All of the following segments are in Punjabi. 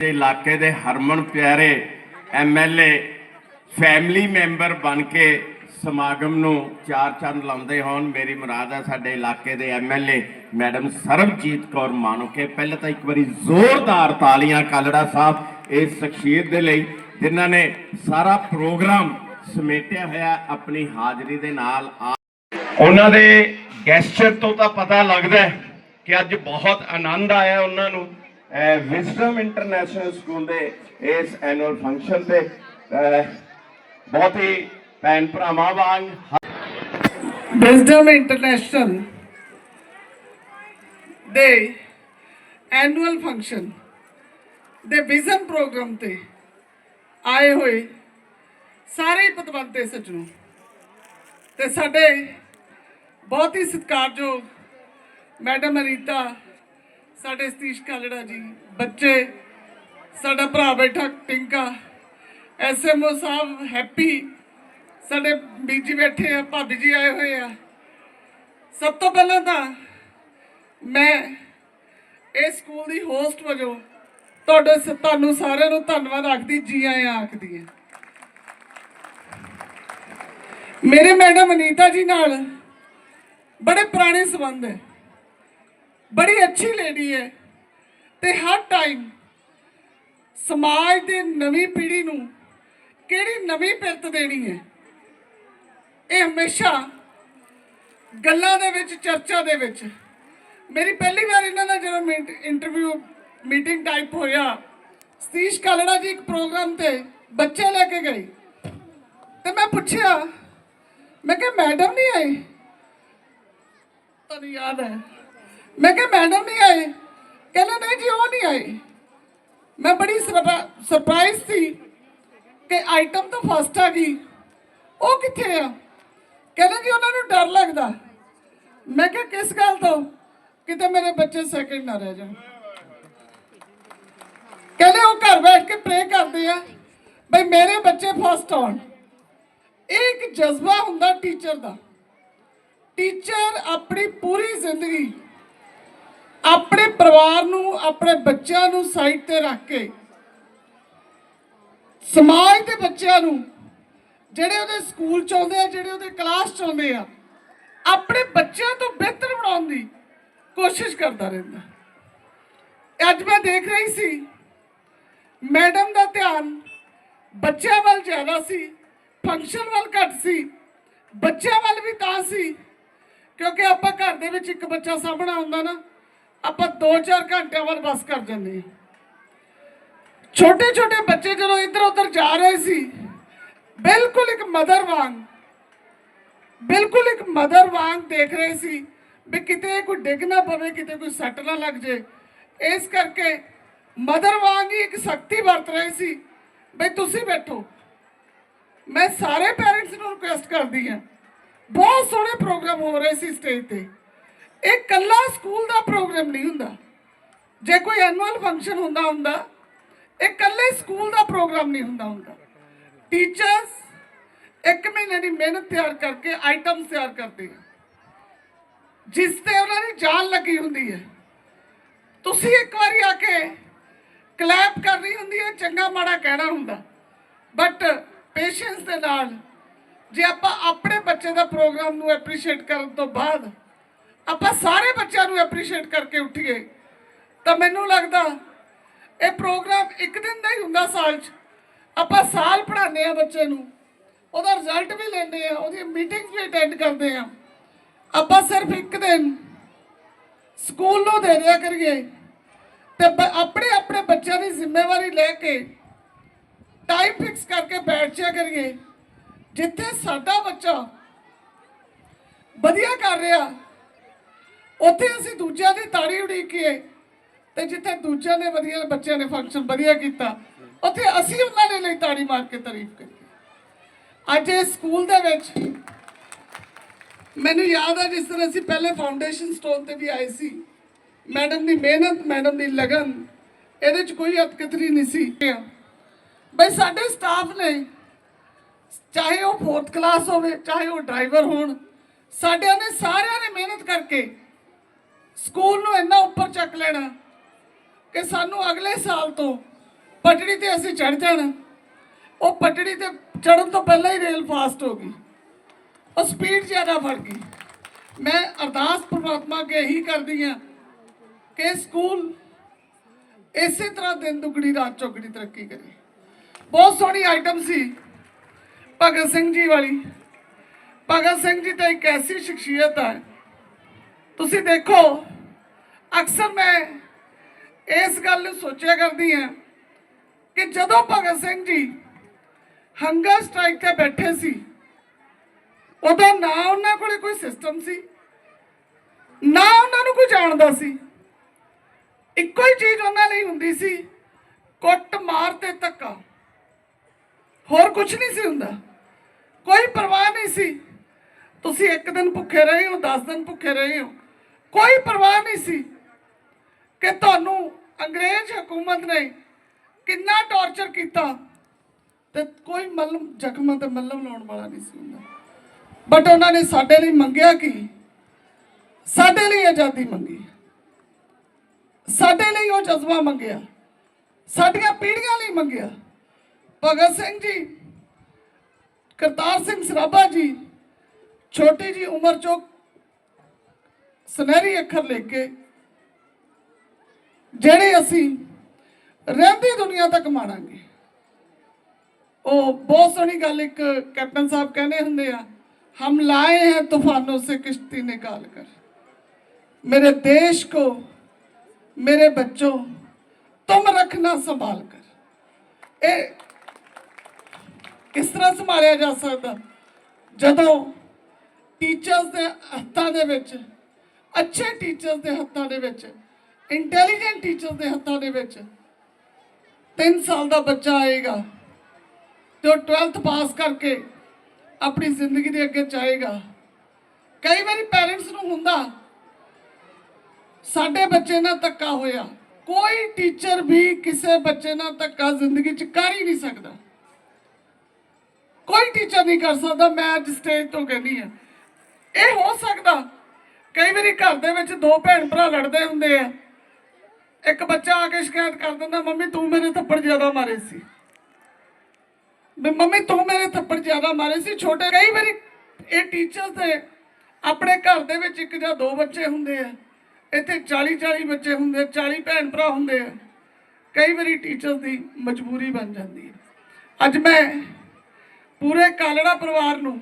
ਦੇ ਇਲਾਕੇ ਦੇ ਹਰਮਨ ਪਿਆਰੇ ਐਮਐਲਏ ਫੈਮਿਲੀ ਮੈਂਬਰ ਬਣ ਕੇ ਸਮਾਗਮ ਨੂੰ ਚਾਰ ਚੰਨ ਲਾਉਂਦੇ ਹੋਣ। ਮੇਰੀ ਮੁਰਾਦ ਹੈ ਸਾਡੇ ਇਲਾਕੇ ਦੇ ਐਮਐਲਏ ਮੈਡਮ ਸਰਬਜੀਤ ਕੌਰ ਮਾਨੋਕੇ ਪਹਿਲਾਂ ਤਾਂ ਇੱਕ ਵਾਰੀ ਜ਼ੋਰਦਾਰ ਤਾਲੀਆਂ ਕਾਲੜਾ ਸਾਹਿਬ ਇਸ ਸ਼ਖਸੀਅਤ ਦੇ ਲਈ, ਜਿਨ੍ਹਾਂ ਨੇ ਸਾਰਾ ਪ੍ਰੋਗਰਾਮ ਸਮੇਟਿਆ ਹੋਇਆ ਆਪਣੀ ਹਾਜ਼ਰੀ ਦੇ ਨਾਲ। ਉਹਨਾਂ ਦੇ ਗੈਸਚਰ ਤੋਂ ਤਾਂ ਪਤਾ ਲੱਗਦਾ ਕਿ ਅੱਜ ਬਹੁਤ ਆਨੰਦ ਆਇਆ ਉਹਨਾਂ ਨੂੰ। ਵਿਜ਼ਡਮ ਇੰਟਰਨੈਸ਼ਨਲ ਸਕੂਲ ਦੇ ਇਸ ਐਨੂਅਲ ਫੰਕਸ਼ਨ ਤੇ ਬਹੁਤ ਹੀ ਭੈਣ ਭਰਾਵਾਂ ਵਾਂਗ ਵਿਜ਼ਡਮ ਇੰਟਰਨੈਸ਼ਨਲ ਦੇ ਐਨੂਅਲ ਫੰਕਸ਼ਨ ਦੇ ਵਿਜ਼ਨ ਪ੍ਰੋਗਰਾਮ ਤੇ ਆਏ ਹੋਏ ਸਾਰੇ ਪਤਵੰਤੇ ਸੱਜਣੋ ਤੇ ਸਾਡੇ ਬਹੁਤ ਹੀ ਸਤਿਕਾਰਯੋਗ ਮੈਡਮ ਅਨੀਤਾ ਸਾਡੇ ਸਤੀਸ਼ ਕਾਲੜਾ ਜੀ, ਬੱਚੇ, ਸਾਡਾ ਭਰਾ ਬੈਠਾ, ਟਿੰਕਾ। ਐਸਐਮਓ ਸਾਹਿਬ ਹੈਪੀ, ਸਾਡੇ ਬੀਜੀ ਬੈਠੇ ਆ, ਭਾਬੀ ਜੀ ਆਏ ਹੋਏ ਆ। ਸਭ ਤੋਂ ਪਹਿਲਾਂ ਤਾਂ ਮੈਂ ਇਸ ਸਕੂਲ ਦੀ ਹੋਸਟ ਵਜੋਂ ਤੁਹਾਡੇ ਸ- ਤੁਹਾਨੂੰ ਸਾਰਿਆਂ ਨੂੰ ਧੰਨਵਾਦ ਆਖਦੀ, ਜੀ ਆਇਆਂ ਆਖਦੀ ਹਾਂ। ਮੇਰੇ ਮੈਡਮ ਅਨੀਤਾ ਜੀ ਨਾਲ ਬੜੇ ਪੁਰਾਣੇ ਸੰਬੰਧ ਹੈ। ਬੜੀ ਅੱਛੀ ਲੇਡੀ ਹੈ। ਤੇ ਹਰ ਟਾਈਮ ਸਮਾਜ ਦੇ ਨਵੀਂ ਪੀੜ੍ਹੀ ਨੂੰ ਕਿਹੜੀ ਨਵੀਂ ਪਿਰਤ ਦੇਣੀ ਹੈ? ਇਹ ਹਮੇਸ਼ਾ ਗੱਲਾਂ ਦੇ ਵਿੱਚ, ਚਰਚਾ ਦੇ ਵਿੱਚ। ਮੇਰੀ ਪਹਿਲੀ ਵਾਰ ਇਹਨਾਂ ਦਾ ਜਦੋਂ ਇੰਟਰਵਿਊ ਮੀਟਿੰਗ ਟਾਈਪ ਹੋਇਆ, ਸਤੀਸ਼ ਕਾਲੜਾ ਜੀ ਇੱਕ ਪ੍ਰੋਗਰਾਮ ਤੇ ਬੱਚੇ ਲੈ ਕੇ ਗਏ। ਤੇ ਮੈਂ ਪੁੱਛਿਆ, ਮੈਂ ਕਿਹਾ ਮੈਡਮ ਨਹੀਂ ਆਏ? ਤੁਹਾਨੂੰ ਯਾਦ ਹੈ। ਮੈਂ ਕਿਹਾ ਮੈਡਮ ਨਹੀਂ ਆਏ? ਕਹਿੰਦੇ, ਨਹੀਂ ਜੀ, ਉਹ ਨਹੀਂ ਆਏ। ਮੈਂ ਬੜੀ ਸਰਪ੍ਰਾਈਜ਼ ਸੀ ਕਿ ਆਈਟਮ ਤਾਂ ਫਸਟ ਆ ਗਈ। ਉਹ ਕਿੱਥੇ ਆ? ਕਹਿੰਦੇ ਜੀ, ਉਹਨਾਂ ਨੂੰ ਡਰ ਲੱਗਦਾ। ਮੈਂ ਕਿਹਾ, ਕਿਸ ਗੱਲ ਤੋਂ? ਕਿਤੇ ਮੇਰੇ ਬੱਚੇ ਸੈਕਿੰਡ ਨਾ ਰਹਿ ਜਾਣ। ਕਹਿੰਦੇ, ਉਹ ਘਰ ਬੈਠ ਕੇ ਪ੍ਰੇ ਕਰਦੇ ਆ ਬਈ ਮੇਰੇ ਬੱਚੇ ਫਸਟ ਆਉਣ। ਇਹ ਇੱਕ ਜਜ਼ਬਾ ਹੁੰਦਾ ਟੀਚਰ ਦਾ। ਟੀਚਰ ਆਪਣੀ ਪੂਰੀ ਜ਼ਿੰਦਗੀ ਆਪਣੇ ਪਰਿਵਾਰ ਨੂੰ, ਆਪਣੇ ਬੱਚਿਆਂ ਨੂੰ ਸਾਈਡ ਤੇ ਰੱਖ ਕੇ, ਸਮਾਜ ਦੇ ਬੱਚਿਆਂ ਨੂੰ, ਜਿਹੜੇ ਉਹਦੇ ਸਕੂਲ ਚ ਆਉਂਦੇ ਆ, ਜਿਹੜੇ ਉਹਦੇ ਕਲਾਸ ਚ ਆਉਂਦੇ ਆ, ਆਪਣੇ ਬੱਚਿਆਂ ਤੋਂ ਬਿਹਤਰ ਬਣਾਉਣ ਦੀ ਕੋਸ਼ਿਸ਼ ਕਰਦਾ ਰਹਿੰਦਾ। ਅੱਜ ਮੈਂ ਦੇਖ ਰਹੀ ਸੀ ਮੈਡਮ ਦਾ ਧਿਆਨ ਬੱਚਿਆਂ ਵੱਲ ਜ਼ਿਆਦਾ ਸੀ ਫੰਕਸ਼ਨ ਵੱਲ ਘੱਟ ਸੀ, ਬੱਚਿਆਂ ਵੱਲ ਵੀ ਤਾਂ ਸੀ, ਕਿਉਂਕਿ ਆਪਾਂ ਘਰ ਦੇ ਵਿੱਚ ਇੱਕ ਬੱਚਾ ਸਾਹਮਣਾ ਹੁੰਦਾ ਨਾ ਆਪਾਂ 2-4 ਘੰਟਿਆਂ ਵੱਲ ਬੱਸ ਕਰ ਜਾਂਦੇ ਹਾਂ। ਛੋਟੇ ਛੋਟੇ ਬੱਚੇ ਜਦੋਂ ਇੱਧਰ ਉੱਧਰ ਜਾ ਰਹੇ ਸੀ, ਬਿਲਕੁਲ ਇੱਕ ਮਦਰ ਵਾਂਗ, ਬਿਲਕੁਲ ਇੱਕ ਮਦਰ ਵਾਂਗ ਦੇਖ ਰਹੇ ਸੀ ਵੀ ਕਿਤੇ ਕੋਈ ਡਿੱਗ ਨਾ ਪਵੇ, ਕਿਤੇ ਕੋਈ ਸੱਟ ਨਾ ਲੱਗ ਜੇ। ਇਸ ਕਰਕੇ ਮਦਰ ਵਾਂਗ ਹੀ ਇੱਕ ਸ਼ਕਤੀ ਵਰਤ ਰਹੇ ਸੀ ਵੀ ਤੁਸੀਂ ਬੈਠੋ। ਮੈਂ ਸਾਰੇ ਪੇਰੈਂਟਸ ਨੂੰ ਰਿਕੁਐਸਟ ਕਰਦੀ ਹਾਂ। ਬਹੁਤ ਸੋਹਣੇ ਪ੍ਰੋਗਰਾਮ ਹੋ ਰਹੇ ਸੀ ਸਟੇਜ ਤੇ। ਇਹ ਕੱਲਾ ਸਕੂਲ ਦਾ ਪ੍ਰੋਗਰਾਮ ਨਹੀਂ ਹੁੰਦਾ। ਜੇ ਕੋਈ ਐਨੂਅਲ ਫੰਕਸ਼ਨ ਹੁੰਦਾ ਹੁੰਦਾ, ਇਹ ਕੱਲੇ ਸਕੂਲ ਦਾ ਪ੍ਰੋਗਰਾਮ ਨਹੀਂ ਹੁੰਦਾ ਹੁੰਦਾ। ਟੀਚਰਸ ਇੱਕ ਮਹੀਨੇ ਦੀ ਮਿਹਨਤ ਤਿਆਰ ਕਰਕੇ ਆਈਟਮਸ ਤਿਆਰ ਕਰਦੇ ਆ। ਜਿਸ ਤੇ ਉਹਨਾਂ ਦੀ ਜਾਨ ਲੱਗੀ ਹੁੰਦੀ ਹੈ। ਤੁਸੀਂ ਇੱਕ ਵਾਰੀ ਆ ਕੇ ਕਲੈਪ ਕਰਨੀ ਹੁੰਦੀ ਹੈ, ਚੰਗਾ ਮਾੜਾ ਕਹਿਣਾ ਹੁੰਦਾ। ਬਟ ਪੇਸ਼ੈਂਸ ਦੇ ਨਾਲ ਜੇ ਆਪਾਂ ਆਪਣੇ ਬੱਚੇ ਦਾ ਪ੍ਰੋਗਰਾਮ ਨੂੰ ਐਪਰੀਸ਼ੀਏਟ ਕਰਨ ਤੋਂ ਬਾਅਦ ਆਪਾਂ ਸਾਰੇ ਬੱਚਿਆਂ ਨੂੰ ਐਪਰੀਸ਼ੀਏਟ ਕਰਕੇ ਉੱਠੀਏ। ਤਾਂ ਮੈਨੂੰ ਲੱਗਦਾ ਇਹ ਪ੍ਰੋਗਰਾਮ ਇੱਕ ਦਿਨ ਦਾ ਹੀ ਹੁੰਦਾ ਸਾਲ 'ਚ। ਆਪਾਂ ਸਾਲ ਪੜ੍ਹਾਉਂਦੇ ਆ ਬੱਚੇ ਨੂੰ। ਉਹਦਾ ਰਿਜ਼ਲਟ ਵੀ ਲੈਂਦੇ ਆ ਉਹਦੀ ਮੀਟਿੰਗਸ ਵੀ ਅਟੈਂਡ ਕਰਦੇ ਆ ਆਪਾਂ ਸਿਰਫ ਇੱਕ ਦਿਨ ਸਕੂਲ ਨੂੰ ਦੇ ਦਿਆ ਕਰੀਏ। ਤੇ ਆਪਣੇ ਆਪਣੇ ਬੱਚਿਆਂ ਦੀ ਜ਼ਿੰਮੇਵਾਰੀ ਲੈ ਕੇ ਟਾਈਮ ਫਿਕਸ ਕਰਕੇ ਬੈਠ ਜਾ ਕਰੀਏ। ਜਿੱਥੇ ਸਾਡਾ ਬੱਚਾ ਵਧੀਆ ਕਰ ਰਿਹਾ ਉੱਥੇ ਅਸੀਂ ਦੂਜਿਆਂ ਦੀ ਤਾੜੀ ਉਡੀਕੀਏ ਤੇ ਜਿੱਥੇ ਦੂਜਿਆਂ ਨੇ ਵਧੀਆ ਬੱਚਿਆਂ ਨੇ ਫੰਕਸ਼ਨ ਵਧੀਆ ਕੀਤਾ, ਉੱਥੇ ਅਸੀਂ ਉਹਨਾਂ ਦੇ ਲਈ ਤਾੜੀ ਮਾਰ ਕੇ ਤਾਰੀਫ ਕਰੀਏ ਅੱਜ ਇਸ ਸਕੂਲ ਦੇ ਵਿੱਚ ਮੈਨੂੰ ਯਾਦ ਹੈ ਜਿਸ ਤਰ੍ਹਾਂ ਅਸੀਂ ਪਹਿਲੇ ਫਾਊਂਡੇਸ਼ਨ ਸਟੋਨ ਤੇ ਵੀ ਆਏ ਸੀ। ਮੈਡਮ ਦੀ ਮਿਹਨਤ, ਮੈਡਮ ਦੀ ਲਗਨ, ਇਹਦੇ 'ਚ ਕੋਈ ਅਤਕਤਰੀ ਨਹੀਂ ਸੀ। ਬਈ ਸਾਡੇ ਸਟਾਫ ਨੇ ਚਾਹੇ ਉਹ ਫੋਰਥ ਕਲਾਸ ਹੋਵੇ, ਚਾਹੇ ਉਹ ਡਰਾਈਵਰ ਹੋਣ, ਸਾਡਿਆਂ ਨੇ ਸਾਰਿਆਂ ਨੇ ਮਿਹਨਤ ਕਰਕੇ ਸਕੂਲ ਨੂੰ ਇੰਨਾ ਉੱਪਰ ਚੱਕ ਲੈਣਾ ਕਿ ਸਾਨੂੰ ਅਗਲੇ ਸਾਲ ਤੋਂ ਪਟੜੀ ਤੇ ਅਸੀਂ ਚੜ ਜਾਣਾ। ਉਹ ਪਟੜੀ ਤੇ ਚੜਨ ਤੋਂ ਪਹਿਲਾਂ ਹੀ ਰੇਲ ਫਾਸਟ ਹੋ ਗਈ। ਉਹ ਸਪੀਡ ਜ਼ਿਆਦਾ ਫੜ ਗਈ। ਮੈਂ ਅਰਦਾਸ ਪ੍ਰਮਾਤਮਾ ਅੱਗੇ ਇਹੀ ਕਰਦੀ ਆ ਕਿ ਸਕੂਲ ਇਸੇ ਤਰ੍ਹਾਂ ਦਿਨ ਦੁਗਣੀ, ਰਾਤ ਚੌਗਣੀ ਤਰੱਕੀ ਕਰੇ। ਬਹੁਤ ਸੋਹਣੀ ਆਈਟਮ ਸੀ ਭਗਤ ਸਿੰਘ ਜੀ ਵਾਲੀ। ਭਗਤ ਸਿੰਘ ਜੀ ਤਾਂ ਇੱਕ ਐਸੀ ਸ਼ਖਸੀਅਤ ਹੈ ਤੁਸੀਂ ਦੇਖੋ, ਅਕਸਰ ਮੈਂ ਇਸ ਗੱਲ ਨੂੰ ਸੋਚਿਆ ਕਰਦੀ ਹਾਂ ਕਿ ਜਦੋਂ ਭਗਤ ਸਿੰਘ ਜੀ ਹੰਗਰ ਸਟ੍ਰਾਈਕ ਤੇ ਬੈਠੇ ਸੀ ਉਦੋਂ ਨਾ ਉਹਨਾਂ ਕੋਲੇ ਕੋਈ ਸਿਸਟਮ ਸੀ, ਨਾ ਉਹਨਾਂ ਨੂੰ ਕੋਈ ਜਾਣਦਾ ਸੀ। ਇੱਕੋ ਹੀ ਚੀਜ਼ ਉਹਨਾਂ ਲਈ ਹੁੰਦੀ ਸੀ, ਕੁੱਟ ਮਾਰ ਤੇ ਧੱਕਾ। ਹੋਰ ਕੁਝ ਨਹੀਂ ਸੀ ਹੁੰਦਾ। ਕੋਈ ਪਰਵਾਹ ਨਹੀਂ ਸੀ। ਤੁਸੀਂ ਇੱਕ ਦਿਨ ਭੁੱਖੇ ਰਹੇ ਹੋ 10 ਦਿਨ ਭੁੱਖੇ ਰਹੇ ਹੋ। ਕੋਈ ਪਰਵਾਹ ਨਹੀਂ ਸੀ ਕਿ ਤੁਹਾਨੂੰ ਅੰਗਰੇਜ਼ ਹਕੂਮਤ ਨੇ ਕਿੰਨਾ ਟੌਰਚਰ ਕੀਤਾ ਤੇ ਕੋਈ ਮਲਮ ਜ਼ਖਮਾਂ ਤੇ ਮਲਮ ਲਾਉਣ ਵਾਲਾ ਨਹੀਂ ਸੀ ਹੁੰਦਾ। ਬਟ ਉਹਨਾਂ ਨੇ ਸਾਡੇ ਲਈ ਮੰਗਿਆ ਕੀ? ਸਾਡੇ ਲਈ ਆਜ਼ਾਦੀ ਮੰਗੀ। ਸਾਡੇ ਲਈ ਉਹ ਜਜ਼ਬਾ ਮੰਗਿਆ। ਸਾਡੀਆਂ ਪੀੜ੍ਹੀਆਂ ਲਈ ਮੰਗਿਆ। ਭਗਤ ਸਿੰਘ ਜੀ, ਕਰਤਾਰ ਸਿੰਘ ਸਰਾਭਾ ਜੀ, ਛੋਟੀ ਜੀ ਉਮਰ ਚੋਂ ਸੁਨਹਿਰੀ ਅੱਖਰ ਲਿਖ ਕੇ ਜਿਹੜੇ ਅਸੀਂ ਰਹਿੰਦੀ ਦੁਨੀਆ ਤੱਕ ਮਾਣਾਂਗੇ ਉਹ ਬਹੁਤ ਸੋਹਣੀ ਗੱਲ ਇੱਕ ਕੈਪਟਨ ਸਾਹਿਬ ਕਹਿੰਦੇ ਹੁੰਦੇ ਆ ਹਮ ਲਾਏ हैं तूफानों से किश्ती निकाल कर मेरे देश को मेरे बच्चों तुम रखना संभाल कर ਇਹ ਕਿਸ ਤਰ੍ਹਾਂ ਸੰਭਾਲਿਆ ਜਾ ਸਕਦਾ ਜਦੋਂ ਟੀਚਰਸ ਦੇ ਹੱਥਾਂ ਦੇ ਵਿੱਚ ਅੱਛੇ ਟੀਚਰਸ ਦੇ ਹੱਥਾਂ ਦੇ ਵਿੱਚ ਇੰਟੈਲੀਜੈਂਟ ਟੀਚਰਸ ਦੇ ਹੱਥਾਂ ਦੇ ਵਿੱਚ 3 ਸਾਲ ਦਾ ਬੱਚਾ ਆਏਗਾ, ਜੋ 12th ਪਾਸ ਕਰਕੇ ਆਪਣੀ ਜ਼ਿੰਦਗੀ ਦੇ ਅੱਗੇ ਚਾਹੇਗਾ ਕਈ ਵਾਰੀ ਪੈਰੈਂਟਸ ਨੂੰ ਹੁੰਦਾ, ਸਾਡੇ ਬੱਚੇ ਨਾਲ ਧੱਕਾ ਹੋਇਆ, ਕੋਈ ਟੀਚਰ ਵੀ ਕਿਸੇ ਬੱਚੇ ਨਾਲ ਧੱਕਾ ਜ਼ਿੰਦਗੀ 'ਚ ਕਰ ਹੀ ਨਹੀਂ ਸਕਦਾ। ਕੋਈ ਟੀਚਰ ਨਹੀਂ ਕਰ ਸਕਦਾ, ਮੈਂ ਅੱਜ ਸਟੇਜ ਤੋਂ ਕਹਿੰਦੀ ਆ ਇਹ ਹੋ ਸਕਦਾ ਕਈ ਵਾਰੀ ਘਰ ਦੇ ਵਿੱਚ ਦੋ ਭੈਣ ਭਰਾ ਲੜਦੇ ਹੁੰਦੇ ਆ। ਇੱਕ ਬੱਚਾ ਆ ਕੇ ਸ਼ਿਕਾਇਤ ਕਰ ਦਿੰਦਾ, ਮੰਮੀ, ਤੂੰ ਮੇਰੇ ਥੱਪੜ ਜ਼ਿਆਦਾ ਮਾਰੇ ਸੀ। ਵੀ, ਮੰਮੀ, ਤੂੰ ਮੇਰੇ ਥੱਪੜ ਜ਼ਿਆਦਾ ਮਾਰੇ ਸੀ। ਛੋਟੇ ਕਈ ਵਾਰੀ ਇਹ ਟੀਚਰਸ ਦੇ ਆਪਣੇ ਘਰ ਦੇ ਵਿੱਚ ਇੱਕ ਜਾਂ ਦੋ ਬੱਚੇ ਹੁੰਦੇ ਆ। ਇੱਥੇ 40 40 ਬੱਚੇ ਹੁੰਦੇ 40 ਭੈਣ ਭਰਾ ਹੁੰਦੇ ਆ। ਕਈ ਵਾਰੀ ਟੀਚਰਸ ਦੀ ਮਜਬੂਰੀ ਬਣ ਜਾਂਦੀ ਹੈ ਅੱਜ ਮੈਂ ਪੂਰੇ ਕਾਲੜਾ ਪਰਿਵਾਰ ਨੂੰ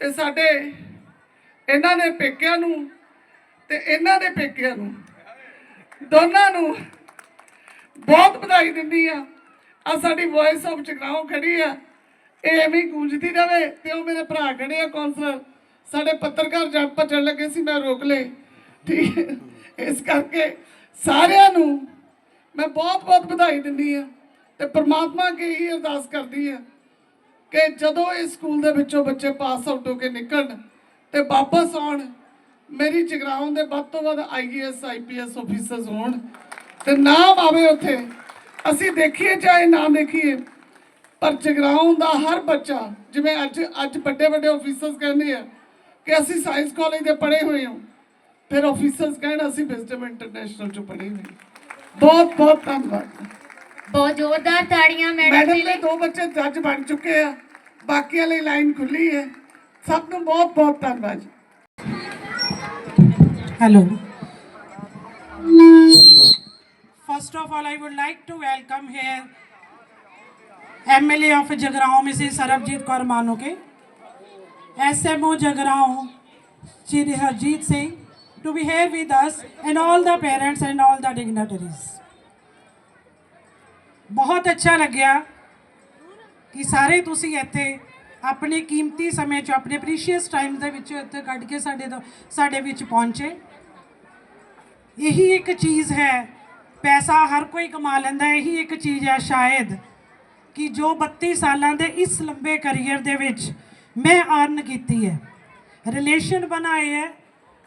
ਤੇ ਸਾਡੇ ਇਹਨਾਂ ਦੇ ਪੇਕਿਆਂ ਨੂੰ ਤੇ ਇਹਨਾਂ ਦੇ ਪੇਕਿਆਂ ਨੂੰ। ਦੋਨਾਂ ਨੂੰ ਬਹੁਤ ਵਧਾਈ ਦਿੰਦੀ ਆ। ਆ ਸਾਡੀ ਵੌਇਸ ਆਫ ਜਗਰਾਉਂ ਖੜੀ ਆ। ਇਹ ਐਵੇਂ ਗੂੰਜਦੀ ਰਵੇ ਤੇ ਉਹ ਮੇਰੇ ਭਰਾ ਖੜੇ ਆ ਕੌਂਸਲਰ ਸਾਡੇ ਪੱਤਰਕਾਰ ਜੱਟ ਭੱਜਣ ਲੱਗੇ ਸੀ, ਮੈਂ ਰੋਕ ਲਏ। ਠੀਕ ਇਸ ਕਰਕੇ ਸਾਰਿਆਂ ਨੂੰ ਮੈਂ ਬਹੁਤ ਬਹੁਤ ਵਧਾਈ ਦਿੰਦੀ ਆ ਤੇ ਪ੍ਰਮਾਤਮਾ ਅੱਗੇ ਹੀ ਅਰਦਾਸ ਕਰਦੀ ਆ ਕਿ ਜਦੋਂ ਇਸ ਸਕੂਲ ਦੇ ਵਿੱਚੋਂ ਬੱਚੇ ਪਾਸ ਆਊਟ ਹੋ ਕੇ ਨਿਕਲਣ ਤੇ ਵਾਪਸ ਆਉਣ। ਮੇਰੀ ਜਗਰਾਉਂ ਦੇ ਵੱਧ ਤੋਂ ਵੱਧ ਆਈਏਐਸ ਆਈਪੀਐਸ ਆਫੀਸਰਸ ਹੋਣ ਤੇ ਨਾਮ ਆਵੇ ਉੱਥੇ। ਅਸੀਂ ਦੇਖੀਏ ਚਾਹੇ ਨਾ ਦੇਖੀਏ ਪਰ ਜਗਰਾਉਂ ਦਾ ਹਰ ਬੱਚਾ ਜਿਵੇਂ ਅੱਜ ਅੱਜ ਵੱਡੇ ਵੱਡੇ ਆਫੀਸਰਸ ਕਹਿੰਦੇ ਆ ਕਿ ਅਸੀਂ ਸਾਇੰਸ ਕਾਲਜ ਦੇ ਪੜ੍ਹੇ ਹੋਏ ਹਾਂ ਫਿਰ ਆਫੀਸਰਸ ਕਹਿਣ ਅਸੀਂ ਵਿਜ਼ਡਮ ਇੰਟਰਨੈਸ਼ਨਲ ਚੋਂ ਪੜ੍ਹੇ ਹੋਏ। ਬਹੁਤ ਬਹੁਤ ਧੰਨਵਾਦ। ਬਹੁਤ ਜ਼ੋਰਦਾਰ ਤਾੜੀਆਂ ਮੈਡਮ ਦੇ ਦੋ ਬੱਚੇ ਜੱਜ ਬਣ ਚੁੱਕੇ ਆ ਬਾਕੀਆਂ ਲਈ ਲਾਈਨ ਖੁੱਲੀ ਹੈ। ਸਭ ਨੂੰ ਬਹੁਤ ਬਹੁਤ ਧੰਨਵਾਦ ਜੀ Hello. First of all, I would like to welcome here MLA of Jagrao, Mrs. Sarabjit Kaur Manuke, SMO Jagrao, Shri Harjeet Singh, to be here with us, and all the parents and all the dignitaries. ਬਹੁਤ ਅੱਛਾ ਲੱਗਿਆ ਕਿ ਸਾਰੇ ਤੁਸੀਂ ਇੱਥੇ ਆਪਣੇ ਕੀਮਤੀ ਸਮੇਂ 'ਚ, ਆਪਣੇ ਪ੍ਰੀਸ਼ੀਅਸ ਟਾਈਮ ਦੇ ਵਿੱਚ ਇੱਥੇ ਕੱਢ ਕੇ ਸਾਡੇ ਤੋਂ, ਸਾਡੇ ਵਿੱਚ ਪਹੁੰਚੇ। ਇਹੀ ਇੱਕ ਚੀਜ਼ ਹੈ, ਪੈਸਾ ਹਰ ਕੋਈ ਕਮਾ ਲੈਂਦਾ, ਇਹੀ ਇੱਕ ਚੀਜ਼ ਹੈ ਸ਼ਾਇਦ ਕਿ ਜੋ 32 ਸਾਲਾਂ ਦੇ ਇਸ ਲੰਬੇ ਕੈਰੀਅਰ ਦੇ ਵਿੱਚ ਮੈਂ ਅਰਨ ਕੀਤੀ ਹੈ। ਰਿਲੇਸ਼ਨ ਬਣਾਏ ਹੈ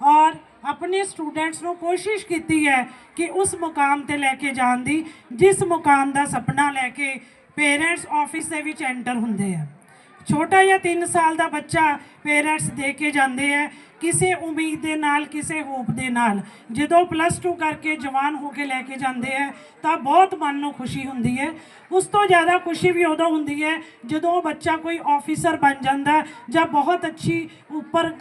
ਔਰ ਆਪਣੇ ਸਟੂਡੈਂਟਸ ਨੂੰ ਕੋਸ਼ਿਸ਼ ਕੀਤੀ ਹੈ ਕਿ ਉਸ ਮੁਕਾਮ ਤੇ ਲੈ ਕੇ ਜਾਣ ਦੀ, ਜਿਸ ਮੁਕਾਮ ਦਾ ਸੁਪਨਾ ਲੈ ਕੇ ਪੇਰੈਂਟਸ ਆਫਿਸ ਦੇ ਵਿੱਚ ਐਂਟਰ ਹੁੰਦੇ ਆ। ਛੋਟਾ ਜਾਂ 3 ਸਾਲ ਦਾ ਬੱਚਾ ਪੇਰੈਂਟਸ ਦੇ ਕੇ ਜਾਂਦੇ ਹੈ ਕਿਸੇ ਉਮੀਦ ਦੇ ਨਾਲ, ਕਿਸੇ ਹੋਪ ਦੇ ਨਾਲ। ਜਦੋਂ ਪਲੱਸ 2 ਕਰਕੇ ਜਵਾਨ ਹੋ ਕੇ ਲੈ ਕੇ ਜਾਂਦੇ ਹੈ ਤਾਂ ਬਹੁਤ ਮਨ ਨੂੰ ਖੁਸ਼ੀ ਹੁੰਦੀ ਹੈ। ਉਸ ਤੋਂ ਜ਼ਿਆਦਾ ਖੁਸ਼ੀ ਵੀ ਉਦੋਂ ਹੁੰਦੀ ਹੈ ਜਦੋਂ ਉਹ ਬੱਚਾ ਕੋਈ ਆਫੀਸਰ ਬਣ ਜਾਂਦਾ ਜਾਂ ਬਹੁਤ ਅੱਛੀ ਉੱਪਰ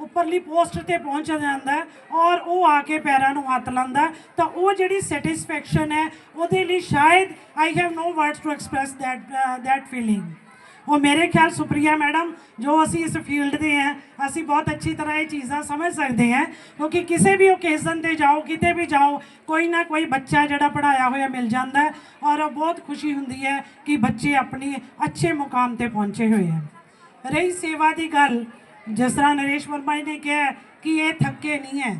ਉੱਪਰਲੀ ਪੋਸਟ ਤੇ ਪਹੁੰਚ ਜਾਂਦਾ ਔਰ ਉਹ ਆ ਕੇ ਪੈਰਾਂ ਨੂੰ ਹੱਥ ਲਾਉਂਦਾ, ਤਾਂ ਉਹ ਜਿਹੜੀ ਸੈਟੀਸਫੈਕਸ਼ਨ ਹੈ ਉਹਦੇ ਲਈ ਸ਼ਾਇਦ I have no words to express that that feeling ਉਹ ਮੇਰੇ ਖਿਆਲ ਸੁਪਰੀਆ ਮੈਡਮ, ਜੋ ਅਸੀਂ ਇਸ ਫੀਲਡ ਦੇ ਹਾਂ, ਅਸੀਂ ਬਹੁਤ ਅੱਛੀ ਤਰ੍ਹਾਂ ਇਹ ਚੀਜ਼ਾਂ ਸਮਝ ਸਕਦੇ ਹਾਂ, ਕਿਉਂਕਿ ਕਿਸੇ ਵੀ ਓਕੇਜ਼ਨ ਤੇ ਜਾਓ, ਕਿਤੇ ਵੀ ਜਾਓ, ਕੋਈ ਨਾ ਕੋਈ ਬੱਚਾ ਜਿਹੜਾ ਪੜਾਇਆ ਹੋਇਆ ਮਿਲ ਜਾਂਦਾ ਔਰ ਬਹੁਤ ਖੁਸ਼ੀ ਹੁੰਦੀ ਹੈ ਕਿ ਬੱਚੇ ਆਪਣੀ ਅੱਛੇ ਮੁਕਾਮ ਤੇ ਪਹੁੰਚੇ ਹੋਏ ਹਨ। ਰਹੀ ਸੇਵਾ ਦੀ ਗੱਲ, ਜਿਸ ਤਰ੍ਹਾਂ ਨਰੇਸ਼ ਵਰਮਾ ਜੀ ਨੇ ਕਿਹਾ ਕਿ ਇਹ ਥੱਕੇ ਨਹੀਂ ਹੈ।